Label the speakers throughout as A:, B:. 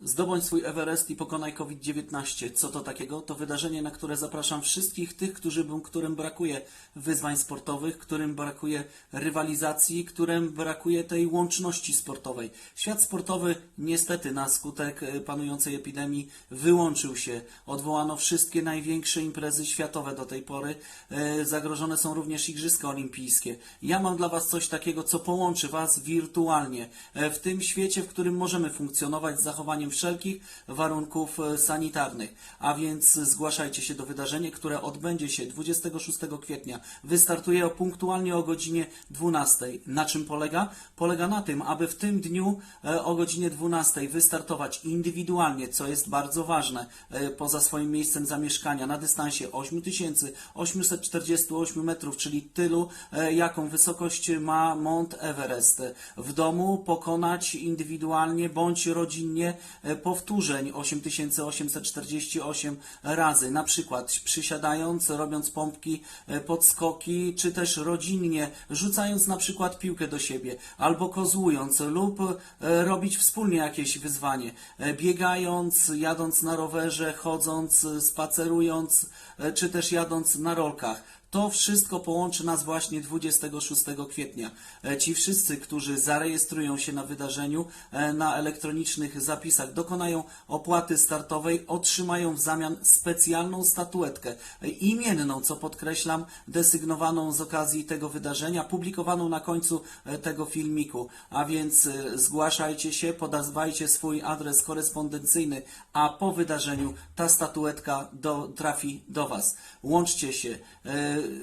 A: Zdobądź swój Everest i pokonaj COVID-19. Co to takiego? To wydarzenie, na które zapraszam wszystkich tych, którzy, którym brakuje wyzwań sportowych, którym brakuje rywalizacji, którym brakuje tej łączności sportowej. Świat sportowy niestety na skutek e, panującej epidemii wyłączył się. Odwołano wszystkie największe imprezy światowe do tej pory. E, Zagrożone są również Igrzyska Olimpijskie. Ja mam dla Was coś takiego, co połączy Was wirtualnie e, w tym świecie, w którym możemy funkcjonować z zachowaniem wszelkich warunków e, sanitarnych. A więc zgłaszajcie się do wydarzenia, które odbędzie się 26 kwietnia. Wystartuje punktualnie o godzinie 12. Na czym polega? Polega na tym, aby w tym dniu e, o godzinie 12 wystartować indywidualnie, co jest bardzo ważne, e, poza swoim miejscem zamieszkania na dystansie 8848 metrów, czyli tylu, jaką wysokość ma Mount Everest. W domu pokonać indywidualnie bądź rodzinnie powtórzeń 8848 razy, na przykład przysiadając, robiąc pompki, e, podskoki, czy też rodzinnie, rzucając na przykład piłkę do siebie, albo kozłując, lub e, robić wspólnie jakieś wyzwanie, e, biegając, jadąc na rowerze, chodząc, e, spacerując, e, czy też jadąc na rolkach. To wszystko połączy nas właśnie 26 kwietnia. E, Ci wszyscy, którzy zarejestrują się na wydarzeniu, e, na elektronicznych zapisach, dokonają opłaty startowej, otrzymają w zamian specjalną statuetkę e, imienną, co podkreślam, desygnowaną z okazji tego wydarzenia, publikowaną na końcu tego filmiku. A więc zgłaszajcie się, podawajcie swój adres korespondencyjny, a po wydarzeniu ta statuetka do, trafi do Was. Łączcie się,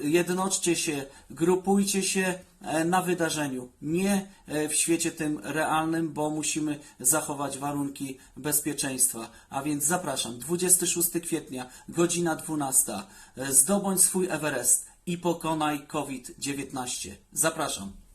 A: jednoczcie się, grupujcie się e, na wydarzeniu, nie e, w świecie tym realnym, bo musimy zachować warunki bezpieczeństwa. A więc zapraszam, 26 kwietnia, godzina 12. E, Zdobądź swój Everest i pokonaj COVID-19. Zapraszam.